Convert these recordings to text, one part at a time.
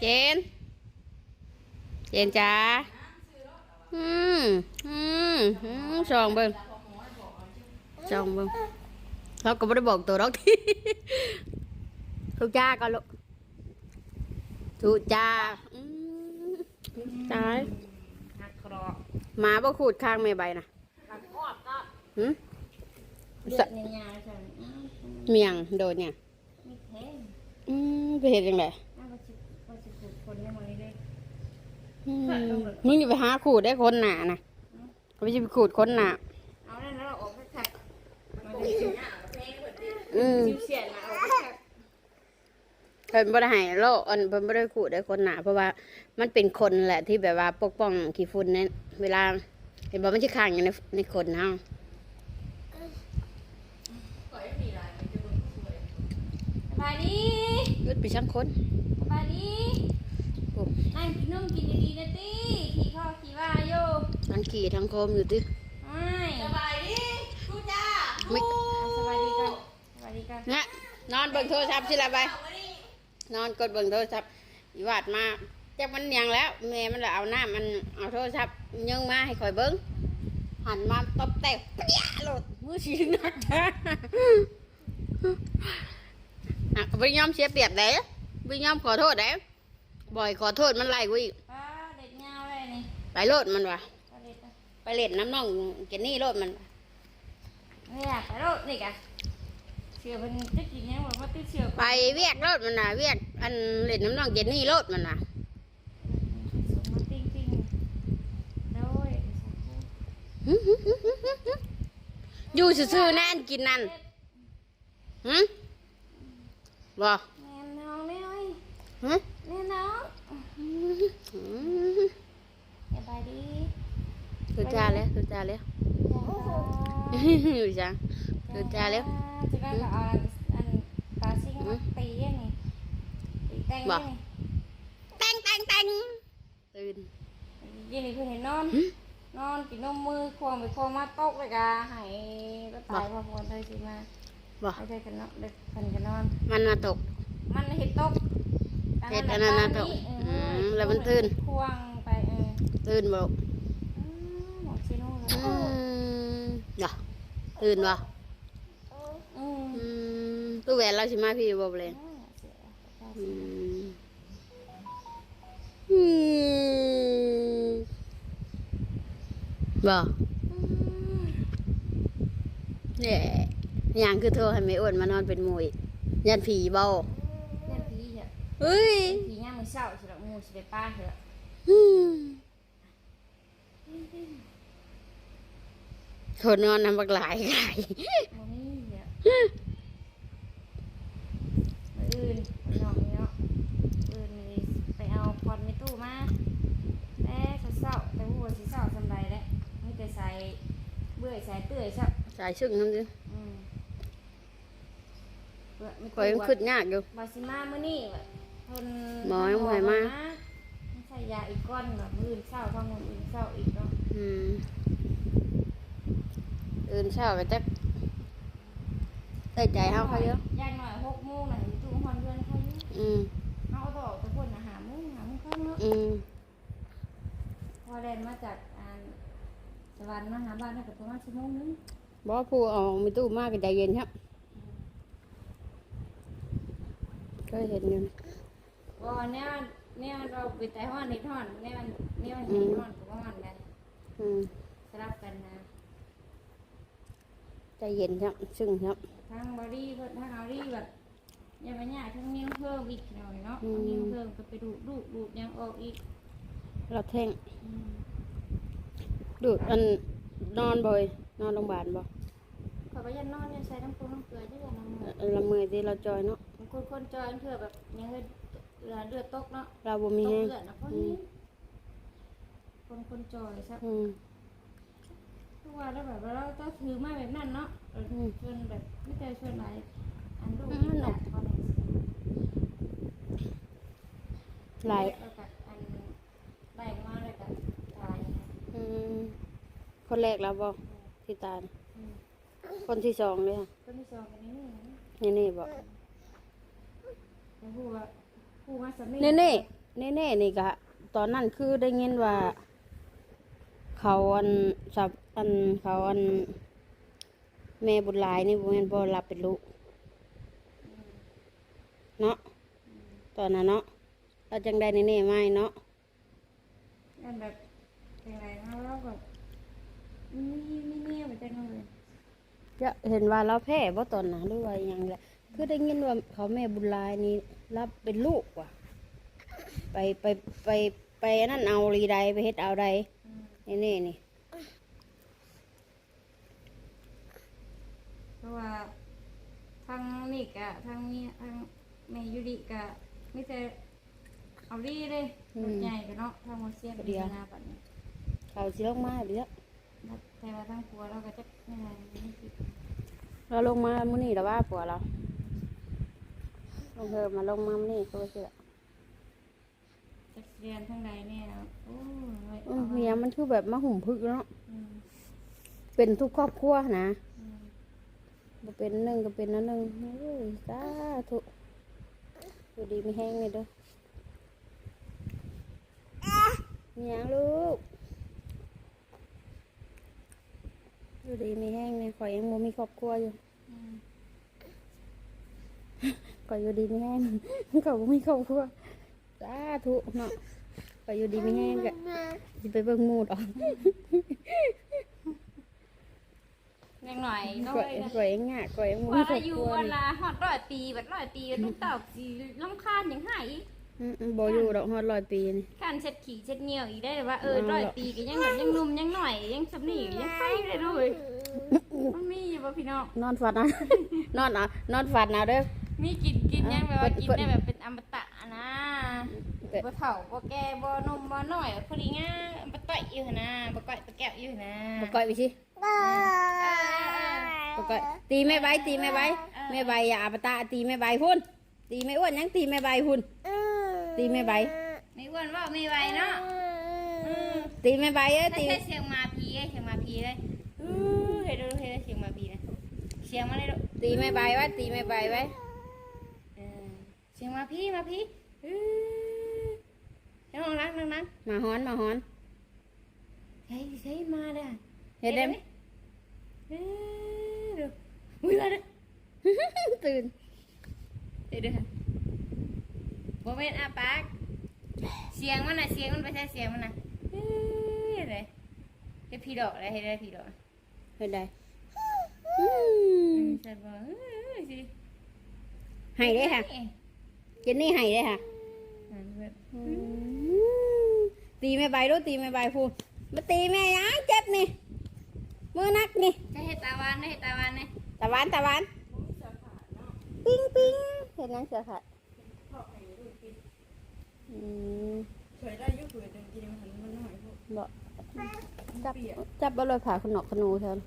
เจน เจนจ้าอืมอืมอืมสองเบิ่งสองเบิ่งเราก็ไม่ได้บอกตัวดอกทุกจ้าก็ลูกทุกจ้าอืมตายหักครอหมาบ่ขูดข้างไม่ใบนะหักออดก็หืมเลือดในยาใช่ไหมอ้าวเมียงโดนเนี่ยมีแท้งอืมไปเห็นยังไง อ้าวว่าสิว่าสิปลูกคนได้หมดเลย อื มมึงอย่าไปหาขูดได้คนหนานะเขาไม่ใช่ไปขูดคนหนาเอาแล้วเราออกไปขัดมันจะสิหน้าแพงเหมือนเดิมอืมชิวเสียนนะออกไปขัดเพิ่นบ่ได้ให้โลกอันเพิ่นบ่ได้ขูดได้คนหนาเพราะว่ามันเป็นคนแหละที่แบบว่าปกป้องขี้ฝุ่นในเวลา เห็นบ่มันสิค้างอยู่ในในคนเฮาสบายดียึดไปช่างคนสบายดี โอ้นั่งกินนมกินดีๆนะตี้ขี่ข้อขี่ว่าโยทั้งขี่ทั้งโคมอยู่ติไม่สบายดีกูจ้าไม่สบายดีกันสบายดีกันนะนอนเบิ่งโทรศัพท์สิละไปนอนกดเบิ่งโทรศัพท์อีวาดมาจักมันยังแล้วแม่มันละเอาหน้ามันเอาโทรศัพท์ยิงมาให้ข่อยเบิ่งหันมาตบแตกปะยะโลดมือสีนักอะบ่ยอมเสียเปรียบเด้บ่ยอมขอโทษเด้ บ่อยขอโทษมันไล่กูอีกป้าเด็ดเงาเลยนี่ไปโลดมันว่ะป้าเด็ดอะไปเล่นน้ำน้องเจนนี่โลดมันว่ะไม่อยากไปโรดนี่กะเชื่อเป็นจะกินยังบอกว่าติดเชื่อไปเวียกโลดมันน่ะเวียกอันเล่นน้ำน้องเจนนี่โลดมันว่ะส่งมาติ้งติ้งแล้วเว้ยหึหึหึหึหึหึอยู่ซื่อๆนั่นกินนั่นหึบ่แม่น้องเนี่ยเว้ยหึ แม่น้องหึสบายดีสุดจ้าแล้วสุดจ้าแล้วอยู่จ้าสุดจ้าแล้วจะได้กับอันอันตาซิงมาตีอันนี่ตีแตงนี่แตงแตงแตงตื่นยี่นี่เพื่อนเห็นนอนหึนอนกินนมมือควงไปควงมาตกเลยกะหายก็ตายพอพอเลยสิมาบ่ไม่ได้กันนอนเด็กกันกันนอน มันมาตก มันเห็ดตก เห็ดอันนั้นน่ะตกเอออืมแล้วมันตื่นควงไปเออตื่นบ่อืมหมดชิโน่แล้อืวมเดี๋ยวตื่นบ่อืมอืมตู้แหวนเราสิมาพี่บ่เลยเสียอืมอืมบ่เนี่ยอย่างคือโทรให้แม่อ้วนมานอนเป็นหมู่อีกยันผีเบาเล่นผี เหรอเฮ้ยผีย่างมือเศร้าสิละงูสิไปป้าเหรออืมโทนนอนน้ำบักหลายไก่โมนี่เหรอมื้ออื่นไปนอนนี่เนาะอื่นนี่ไปเอาคอนในตู้มาแต่เศร้าๆแต่หัวสิเศร้าสำไรแล้วมีแต่ใส่เบื่อใส่เตื่อยซับสายซึ่งนั่นสิอืมเบื่อไม่คอยยังขึ้นยากอยู่บาซิมามื้อนี้ แบบเพิ่นหมอยังบ่ให้มาต้องใส่ยาอีกก้อนแบบมื้ออื่นเศร้าท้องมื้ออื่นเศร้าอีกเนาะอืมตื่นเช้าก็จะได้ใจเฮาเขาเยอะย่างหน่อยหกโมงน่ะอยู่ตู้ฮอนเพื่อนเขาอยู่อืมเฮาก็บอกทุกคนน่ะหาโมงหาโมงครึ่งเนาะอืมพอแล่นมาจากอ่านสวรรค์มาหาบ้านได้ก็ประมาณชั่วโมงนึงบ่ผู้เอามีตู้มากก็ใจเย็นครับ ก็เห็นอยู่ บ่แนวแนวเราไปแต่ฮ้อนนี่ฮ้อนแนวแนวเห็นฮ้อนก็ฮ้อนกันอืมสลับกันนะใจเย็นครับซึ่งครับทางบอดี้เพิ่นทางเอาดี้แบบอย่าไปยากทั้งนิ้วเพิ่มอีกหน่อยเนาะเอานิ้วเพิ่มก็ไปดูดดูดดูดยังออกอีกเราแท่งอืมดูดอันนอนบ่อยนอนโรงพยาบาลบ่ขอยก็ยันนอนยันใส่น้ำปูน้ำเกลือด้วยกันน้ำมือเออละเมอที่เราจอยเนาะบางคนคนจอยเถื่อแบบยังเลือดเลือดเลือดตกเนาะเราบ่ตมีกแฮงเลือดนะเพราะนี้คนคนจอยซะอืมทุกวันแล้วแบบว่าเราต้องถือมาแบบนั้นเนาะเอออืมชวนแบบไม่ใจชวนไหนอันดูอืมอีกแบบเขาเนี่ยหลายแล้วก็อันได้มาเลยก็ตายอืมคนแรกแล้วบ่ที่ตายอืมคนที่สองเลยค่ะก็มีสองกันนี่นี่นะ นี่นี่บ่ แล้วผู้ว่า ผู้ว่าสามีนี่นี่แน่ๆนี่ก็ตอนนั้นคือได้ยินว่า เขาอันสับอันเขาอันแม่บุญหลายนี่บ่แม่นบ่รับเป็นลูกเนาะตอนนั้นเนาะเราจังได้แน่ๆไม่เนาะนั่นแบบเป็นไรเขาเราแบบมีมีเมียมาจังเลยจะเห็นว่าเราแพ้บ่ตอนนั้นหรือว่าหยังแหละ คือได้ยินว่าเขาแม่บุญหลายนี่รับเป็นลูกว่ะ ไปไปไปไปอันนั่นเอาลีใดไปเฮ็ดเอาใดอืมแน่ๆนี่เพราะว่าทางนี่กะทางนี้ทางแม่ยุริกะไม่แต่เอาดีเลยรถใหญ่กันเนาะทางมาเสียนดีนาปัดนี้เขาสิลงมาเด้อแต่ว่าทางครัวเราก็จะไม่ได้ไม่คิดเราลงมามื้อนี้แล้วว่าผัวเรา ลงเธอมาลงมามื้อนี้ก็ว่าสิละจะเรียนทางใดเนี่ยโอ้ยเออเมียมันคือแบบมาหุ่มพึกเนาะอืมเป็นทุกครอบครัวนะอืมบ่เป็นหนึ่งก็เป็นอันหนึ่งเอ้ยสาธุอยู่ดีไม่แห้งเลยเด้อมีหยังลูกอยู่ดีไม่แห้งเนี่ยข่อยยังบ่มีครอบครัวอยู่ อืม ข่อยอยู่ดีไม่แห้งเขาบ่มีครอบครัวสาธุเนาะข่อยอยู่ดีไม่แห้งก็สิไปเบิ่งหมูดออกยังหน่อยน้อข่อยยนะข่อยยังงะข่อยยังบ่มีว่าครอบอยู่ครัววันนี่ละหอดร้อยปีบัดร้อยปีลูกเต่าสีลำคาญอย่างหายอีกอืมอืมบ่อยู่ดอกฮอดร้อยปีนี่การเช็ดขี่เช็ดเหนียวอีกได้ว่าเออเอาร้อยล่ะปีก็ยังแบบยังหนุ่มยังหน่อยยังสำนียังไข่เลยด้วยมันมีอยู่ป่ะพี่น้องนอนฝันเอานอนเอานอนฝันเอาเด้อ มีกินกินยังแบบว่าเปิดกินเปิดได้แบบเป็นอมตะนะเปิดบ่เฒ่าบ่แก่บ่นมบ่น้อยพอดีง่าบ่ต่อยอยู่หั่นนะบ่ก่อยบ่แก้วอยู่หั่นนะบ่ก่อยไปสิเออบ่ก่อยตีแม่ใบตีแม่ใบแม่ใบอย่าอปตะตีแม่ใบพุ่นตีแม่อ้วนยังตีแม่ใบพุ่นตีแม่ใบไม่อ้วนเว่าไม่ไหวเนาะอืมตีแม่ใบเอ้ยถ้าตีใช่เสียงมาพีเสียงมาพีเลยอือเห็นดูเห็นเสียงมาพีนะเสียงมาเลยลูกตีแม่ใบไว้ตีแม่ใบไว้เออเสียงมาพีมาพีอือเดี๋ยวน้องรักน้องรักมาฮ้อนมาฮ้อนใช่ใช่มาเด้อเฮ็ดได้ไหมเออดูอุ้ยมาเด้อ ตื่นเดี๋ยวเดี๋ยวค่ะโมเมนต์อาปากเสียงมันน่ะเสียงมันไปใช่เสียงมันน่ะเฮ้ยอะไรเฮ็ดพี่ดอกอะไรเฮ็ดได้พี่ดอกเฮ็ดได้อือืมมฉันบอกเอ้ยสิให้ได้ค่ะเจ นนี่ให้ได้ค่ะนั่นเว้ยอืมตีแม่ใบดูตีแม่ใบพุ่นมาตีแม่ยังเจ็บนี่มือนักนี่จะเฮ็ดตาหวานนะเฮ็ดตาหวานนะตะวันตะวันปิ้งปิ้งเห็นยังเสือขาดอืมเคยได้อยุคเกิดกินมันมันหน่อยพวกบ่จับจับบ่เลยผ่าขนอกขนูเถอะ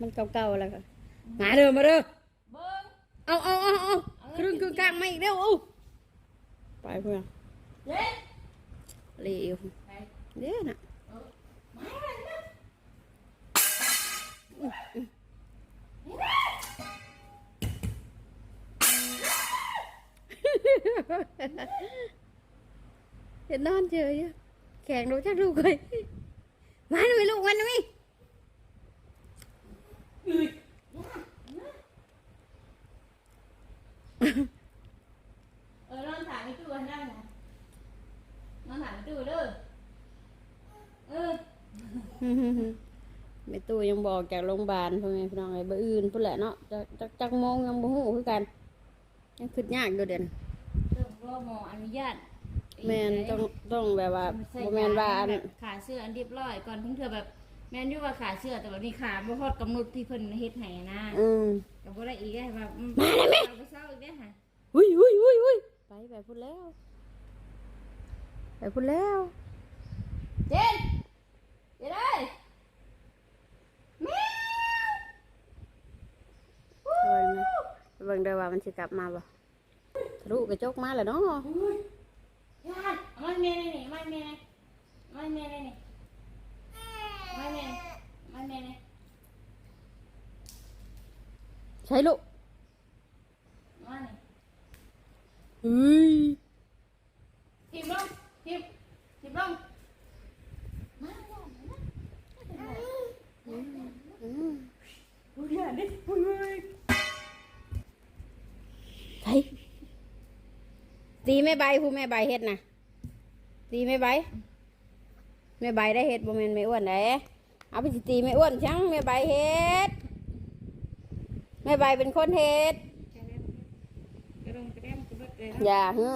มันเก่าๆแล้วก็มาเด้อมาเด้อเบิ้งเอาเอาเอาเอา ครึ่งครึ่งกลางมาอีกเร็วเอาไปเพื่อน เล่น เร็วเด้อน่ะ ไม่ไหวนะ เห็นนอนเฉยอะแข่งดูจักลูกเลยมาหน่อยลูกมันนะมิ เออนอนถามไอ้ตู้ให้ได้นะนอนถามไอ้ตู้เด้อเออ แม่ตู้ ยังบอกจากโรงพยาบาลพ่อแม่พี่น้องไอ้บ่อื่นพุ่นแหละเนาะจักจักจักโมงยังบ่ฮู้คือกัน ยังคิดยากอยู่เด่นต้องรอหมออนุญาตแม่นต้องต้องแบบว่าใส่บ่แม่นว่าอันแบบขาเสื้ออันเรียบร้อยก่อนถึงเธอแบบ แม่นอยู่ว่าขาเสื้อแต่ว่านี่ขาบ่ฮอดกำหนดที่เพิ่นเฮ็ดให้นะอืมก็บ่ได้อีกได้ว่ามาได้ไหมบ่เศร้าอีกได้อค่ะอุ้ยอุ้ยอุ้ยอุ้ยไปไปพุ่นแล้วไปพุ่นแล้ว เจนเจนเอ้ยแม เบิ่งนะเบิ่งเด้อว่ามันสิกลับมาบ่ทะลุกระจกมาแล้วเนาะยายมันเมียนี่นี่มันเมียนี่มันเมียนี่นี่มันเมียนี่มันเมียนี่ใช่ลูกมันนี่เฮ้ยทิมลงทิมทิมลงมาแล้วนะอืมอืมอุ้ยอย่าดิอุ้ย ตีแม่ใบผู้แม่ใบเฮ็ดนะตีแม่ใบแม่ใบได้เฮ็ดบ่แม่นแม่อ้วนได้เอาไปสิตีแม่อ้วนชังแม่ใบเฮ็ดแม่ใบเป็นคนเฮ็ดกระดงกระเด็มกระเด็มเลยอย่าฮึ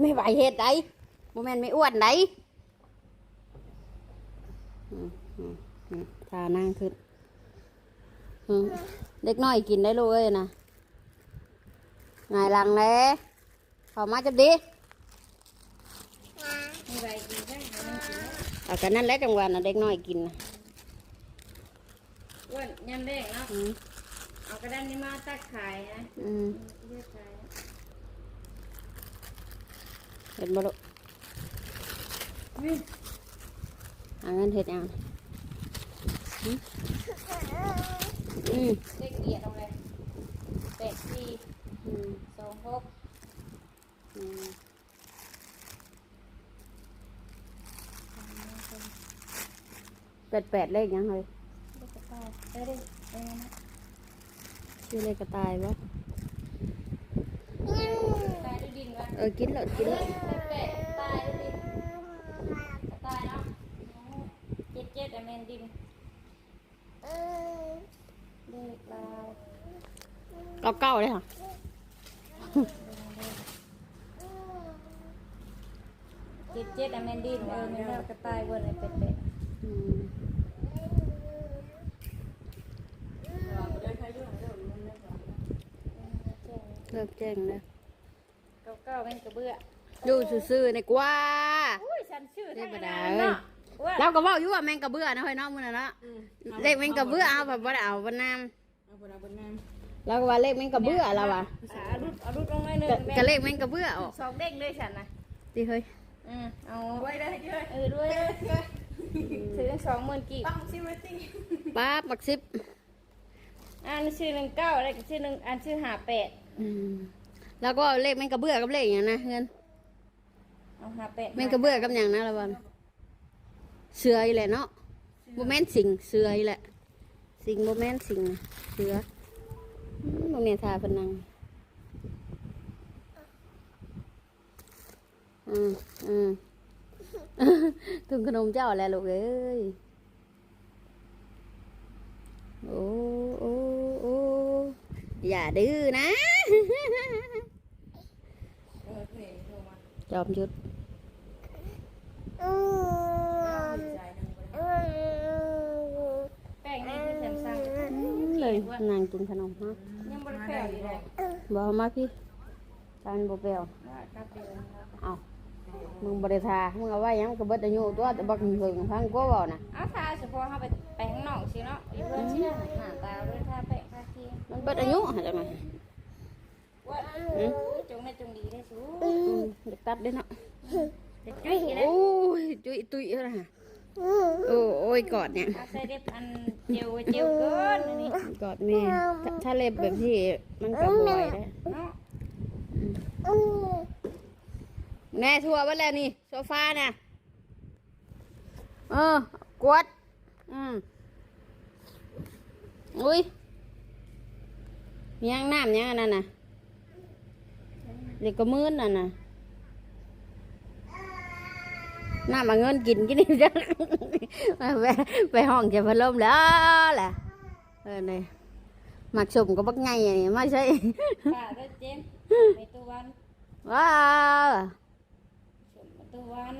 แม่ใบเฮ็ดได้บ่แม่นแม่อ้วนได้อืมอืมอืมทานั่งขึ้นอืมเด็กน้อยกินได้ลูกเอ้ยนะไงายหลังเลยเข้ามาจับดีมีใบกินได้ไหมมันกินได้เอากันนั่นแหละจังหวะนะเด็กน้อยกินนะอ้วนยำแดงเนาะอืมเอากระดานนี้มาตักขายนะอืมเลือกขายนะเห็นบ่ลูกเอาเงินเห็ดเอาอืมอืมเลขเกียรติเอาเลยแปดสี่อืมสอง หกอืมแปดแปดเลขยังเลยเลขกระต่ายได้ได้ได้นะชื่อเลขกระต่ายบ่ตายด้วยดินวะเออกินแล้วกินแล้วแปดตายด้วยดินกระต่ายเนาะเจ็ดเจ็ดอเมนดินเลขลาวเก้าเก้าเลยค่ะ เจ็ดเจ็ดอเมนดินเออแม่นแล้วกระต่ายเบนเลยเป็ดเป็ดอืมเดินใครด้วยเดินมันไม่ไหวเลิกแจ้งเลยเก้าเก้าเป็นกระเบื้อดูซื่อๆในกว่าอุ้ยฉันชื่อเรียกทางบ่นั้ได้นเนาะอ้วนเราก็เว่าอยู่ว่าแมงกระเบื้อนะเฮ้ยน้องมื้อนั้นเนาะเลขแมงกระเบื้อเอาแบบบ่ได้เอาบ่นามเอาบนเอาบนน้เราก็ว่าเลขแมงกระเบื้อเราว่ะอ่าเอารุดเอารุดลงหน่อยหนึงก็แม่ก็เลขแมงกระเบื้อออกสองเด้งด้วยฉันนะติเฮ้ย อืมเอาำไว้ได้ด้วยเออด้วยซื้อทั้งสองหมื่นกี่ต้องซิมตี้ป้าบบักซิบอันชื่อหนึ่งเก้าอะไรกับชื่อหนึ่งอันชื่อหาแปดอืมแล้วก็เลขแมงกระเบื้อกับเลขอย่างนะเฮือนเอาหาแปดแมงกระเบื้อกับอย่างนะละวันเสืออีแหละเนาะบ่แม่นสิงเสืออีแหละ สิงบ่แม่นสิงนะเสืออืมบ่แม่นทาเพนนัง อืมอืมถุงขนมเจ้าแหละลูกเอ้ย โอ้โอ้โอ้อย่าดื้อนะเออเพลงโทรมาจอมยุดใจนึงไปแป้งนี่คือแซมซังเลยนางกินขนมฮะยังบริแป้งอยู่เลยบอกมาพี่ตอนบ่เปรี้ยวว่าครับเดี๋ยวนะครับเอา มึงบริทามึงเอาไว้หยังก็เบิดอายุตัวแต่บักหึงพังก็เว้าน่ะเอาทาเฉพาะเขาไปแป้งหนองสิเนาะอยู่เพื่อนเชื่อหน้าตาด้วยทาแป้งทาครีมมันเบิดอายุหาจังไงว่าจงในจงดีได้สูอืมเด็กตัดเด้เนาะเด็กจุ้ยนะโอ้ยจุยตุยอะไรฮะโอ้โอ้ยกอดเนี่ยเอาใส่เด็บอันเจียวเจียวเกินอันนี้กอดแม่ถ้าถ้าเล็บแบบที่มันก็บ่อยได้เนาะ แน่ทั่วเบ่แล้วนี่โซฟาน่ะเออกวด อืมอุ้ยมียังน้ำยังอันนั้นน่ะเด็กก็มื้นน่ะน่ะน้ำมาเงินกินกินนี่จ้ะไปไปห้องจะพัดลมแล้วแหละเออเนี่ยหมักสุ่มก็บักไงอันนี้ไม่ใช่ป้าด้วยเจมในตัววันว้าวสม ตัววัน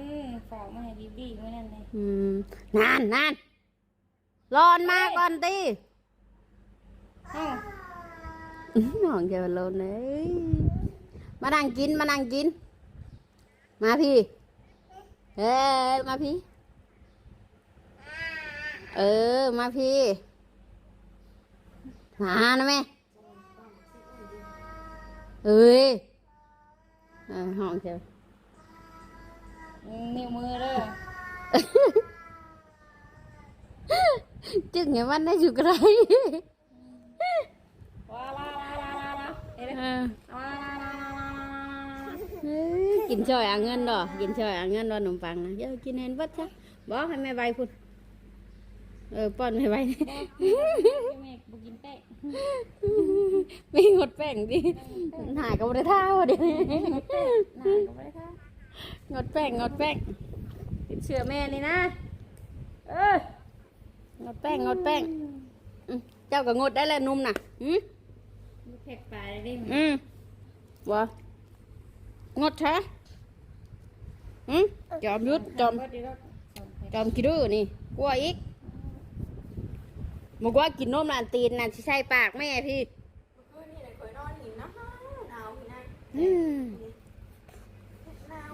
ฝากมาให้บีบีเมื่อนั้นเลยอืมนานนานร้อนมาก่อนตีเอ้าห้องจะพัดลมเลยมานั่งกินมานั่งกิน มาพี่ เอ้ยมาพี่ เออ มาพี่มานะแม่เอ้ยเออห้องเจ้า นิ้วมือเด้อจึงอย่างมันได้อยู่ไกลว้าลาลาลาลาลาเอ้ยเออลาลาลาลาลาเอ้ยกินช่อยเอาเงินดอกกินช่อยเอาเงินดอกขนมปังนะเดี๋ยวกินเห็นวัดจ้ะบอกให้แม่ใบพุ่นเออป้อนแม่ใบบอกแม่บุกินแป้งมีงดแป้งดิหายก็บ่ได้ท่าว่ะดิหน้าก็ไม่ได้ค่ะ งดแป้งงดแป้งติดเชื้อแม่นี่นะ เอองดแป้งงดแป้งอืมเจ้าก็งดได้แล้วนุ่มน่ะอืมมีเผ็ดปลายได้ไหมอืมบ่งดแท้อืมจอมยุดจอมเดี๋ยวเราสอนเผ็ดจอมกี่ดื้อนี่กลัวอีกบอกว่ากินนมนานตีนนานสิใส่ปากแม่พี่ คืนนี่เลยเคยนอนหินนะหนาวพี่นายอืม หนาว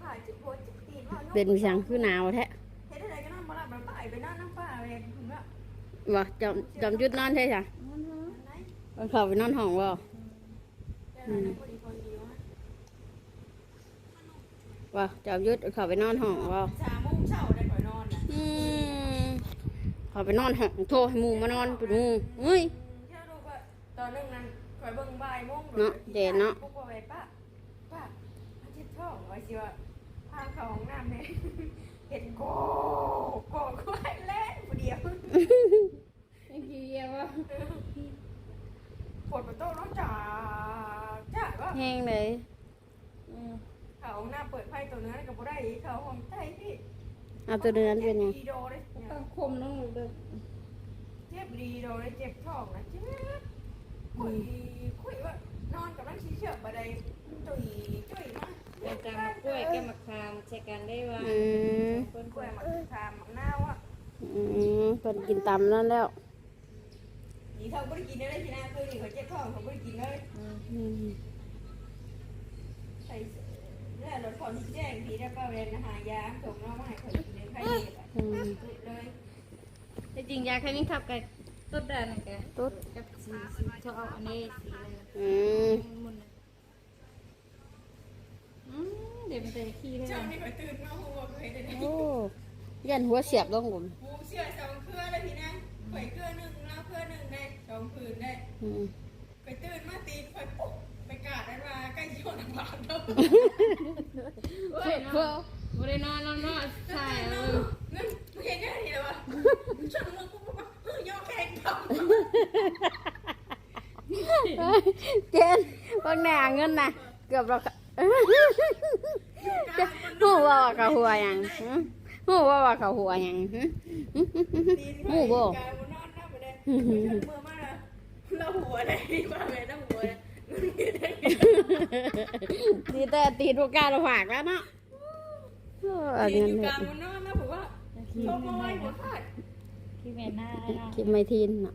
ผ่าจิบโพจิบตีน เป็นวิชังคือหนาวแท้เฮ็ดอะไรก็นอนบ่หลับบ่ไปไปนอนน้ำป้าเลยถึงว่าบ่จอมจอมยุดนอนใช่จ้ะไหนเอาเข้าไปนอนห้องบ่เดี๋ยวนะพอดีพอดีวะบ่จอมยุดเอาเข้าไปนอนห้องบ่สามโมงเช้าได้ข่อยนอนน่ะอืมเข้าไปนอนห้องโทรให้หมู่มานอนเป็นหมู่เฮ้ยเที่ยวดูว่าตอนนึงนั้นข่อยเบิ่งบ่ายโมงเนาะเด่นเนาะพวกว่าไปป้าป้าอาทิตย์ท้องไว้สิว่าพา เขาห้องน้ำเนี่ยเห็นโกโกก็ให้แล่นผู้เดียวไอ้เหี้ยวะปวดประตูน้องจ๋าจ๋าว่าแห้งเลยเขาห้องน้ำเปิดไพ่ตัวเนื้อกับบ่ได้อีกเขาห้องใต้พี่เอาตัวเดือเป็นหยังดีโดเลยต้องคมน้องลูเด้อเจ็บดีโดเลยเจ็บท้องนะเจ็บคุยคุยว่านอนกับนั่งชี้เชือกบันไดตุยตุยมาเดี๋ ยวจำกล้วยแก้มะขามใช้กันได้ว่าอืมเปิ้นกล้วยมักคามมักนาวอะอืมเพิ่นกินตำนั่นแล้วนี่เขาไม่ได้กินเลยพี่นาคือนี่เขาเจ็บท้องเขาไม่ได้กินเลยอืมใส่แล้วรถพอที่แจ้งพี่ได้ป้าเวนหายาส่งน้องมาให้เขากินเลยใครเห็นอืมเลยแต่จริงยาแค่นี้ทับกับต้นเดือนนะแกตุ๊ดกับสีสีชอบเอาอันนี้สีอะไรอืม มุนๆอืม เดี๋ยวมันจะขี้ได้ช่วงไหมนี้เขาตื่นมาหัวเคยได้โอ้ยันหัวเสียบลงผมหมูเชื่อสองเครือเลยพี่นาข่อยเครือหนึ่งแล้วเครือหนึ่งได้สองคืนได้อืมไปตื่นมาตีนคอยปุ๊บไปกาดได้มาใกล้โยนน้ำบาดแล้วโอ้ยเนาะบ่ได้นอนนอนนอนใช่เออเงินมึงเห็นยังไงเลยวะฉันมึงปุ๊บปุ๊บเฮ้ยย่อแข็งทเจนบางแหน่เงินนะเกือบเรา หูว่าว่าเขาหัวหยังหึหูว่าว่าเขาหัวหยังหึำหูบ่กายมันนอนนั่งไปเลยฉันมือมาเลยเราหัวได้มาเลยต้องหัวเลยเงินเงินได้ดีแต่ตีนพวกกาเราฝากแล้วเนาะเออตีเงินอยู่เห็กลางดมันนอนนะผมว่าโทรมาไว้หัวขาดขี้แม่หน้าเนาะคิดไม่ทีนเนาะ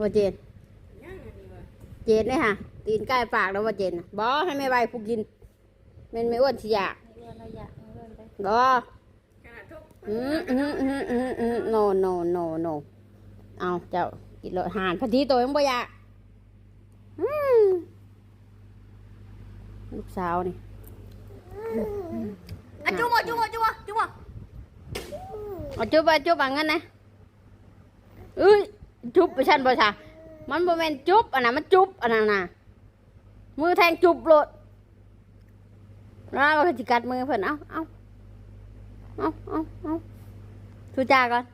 ว่าเจนยังไงดีวะ เจนเลยค่ะ ตีนใกล้ปากแล้วว่าเจนน่ะบอให้ไม่ใบผู้กินแมันไม่อ้วนสิอยากเรื่องระยะเรื่องไปบอขนาดทุกอืมอืมอืมอืมอืม no no no no เอาเจ้ากินเลยหานพอดีตัวยังบ่อยากอืมลูกสาวนี่อะจุ๊บอะจุ๊บอะจุ๊บอะจุ๊บอะเอาจุบไปจุบอันนั้นนะเอ้ยจุบไปฉันบ่ค่ะ มันบ่แม่นจุบอันนั้นมันจุบอันนั้นน่ะมือแทงจุบโลดแล้วเราก็สิกัดมือเพิ่นเอาเอาเอาเอาเอาทูจาก่อน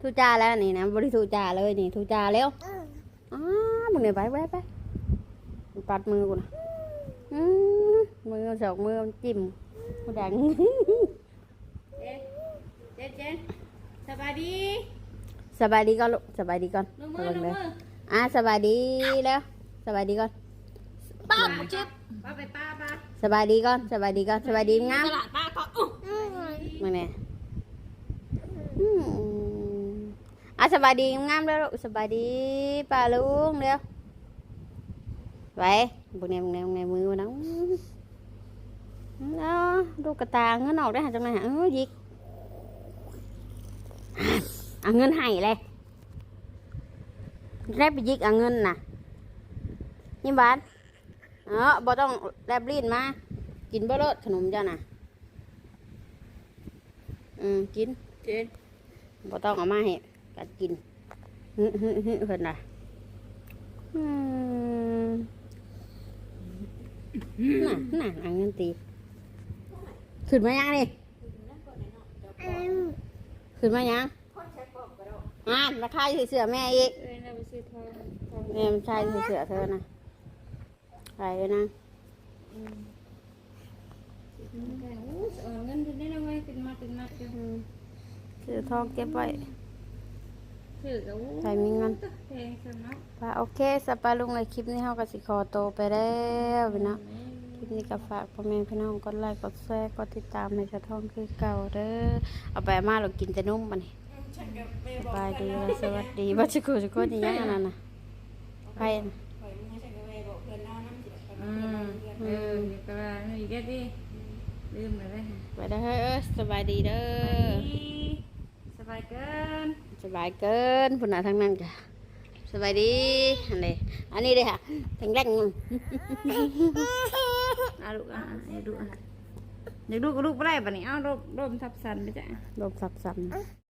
ทูจาแล้วนี่นะบ่ได้ทูจาเลยนี่ทูจาแล้วอ้ามึงเนี่ยไปไปไปมันปัดมือกูนะอืมมือสองมือมันจิ้มกูดังเจ๊เจ๊เจ๊สบายดีสบายดีก่อนลูกสบายดีก่อนลงมือลงมือ อะสบายดีแล้วสบายดีก่อนป้าจิ๊บป้าไปป้าป้าสบายดีก่อนสบายดีก่อนสบายดีงามตลาดป้าก็อุ๊ยมึงเนี่ยอืมอะสบายดีงามแล้วลูกสบายดีป้าลุงเร็วไปบุกเนี่ยบุกเนี่ยบุกเนี่ยมือมันนะเนาะดูกระตาเงินออกได้หาจังไหนหาเออยิกเอาเงินให้เลย ได้ไปยิกเอาเงินน่ะนี่บาทเออบ่ต้องแลบลิ้นมา กินบ่รดขนมจ้าน่ะ อืม กินเจนบ่ต้องเอามาให้กัดกินฮึฮึฮึเพิ่นน่ะอืมน่ะน่ะอังเงินตี ขึ้นมายังนี่ขึ้นมายังคนแชร์บ อกก็ได้อ่านราคาอยู่เสือแม่อีกเอ้ยเราไปซื้อทองทองแม่มันใช่อยู่เสือเธอนะไปเลยนะอืมแต่โอ้ยเอาเงินถึงได้แล้วไว้เป็นมาเป็นมาอยู่อืมเสือทองเก็บไว้ ถือกับโอ้ยใครมีเงิน แพงสำนักว่าโอเคสปาลุงในคลิปนี้เฮาก็สิขอโตวไปแล้วพี่น้องคลิปนี้ก็ฝากพ่อแม่พี่น้องกดไลค์กดแชร์กดติดตามในสะท้องคือเก่าเด้อเอาไปมาเรากินแต่นุ่มมันนี่ฉันกับแม่ สบอกบายดีเพื่อนและสวัสดีบ่ชิคุชิคุนี่ยังอันนั้นน่ะไปน่ะข่อยมึงให้ฉันกับแม่บอกเพื่อนเอาน้ำจิตไปอืเพื่อนมเอาเพื่อนเออเดี๋ยวก็ว่าอีกแค่ดิลืมไปเลยไปเด้อเฮ้ยเอ้ยสบายดีเด้อสบายเกินสบายเกินพุ่นน่ะทั้งนั้นจ้ะสบายดีอันนี้อันนี้เด้อค่ะแข็งแรงอะลูกอะอะเดี๋ยวดูอะเดี๋ยวดูก็ลูกไปได้ปะนี่เอ้าลมลมทับสันไปจ้ะลมสับสัน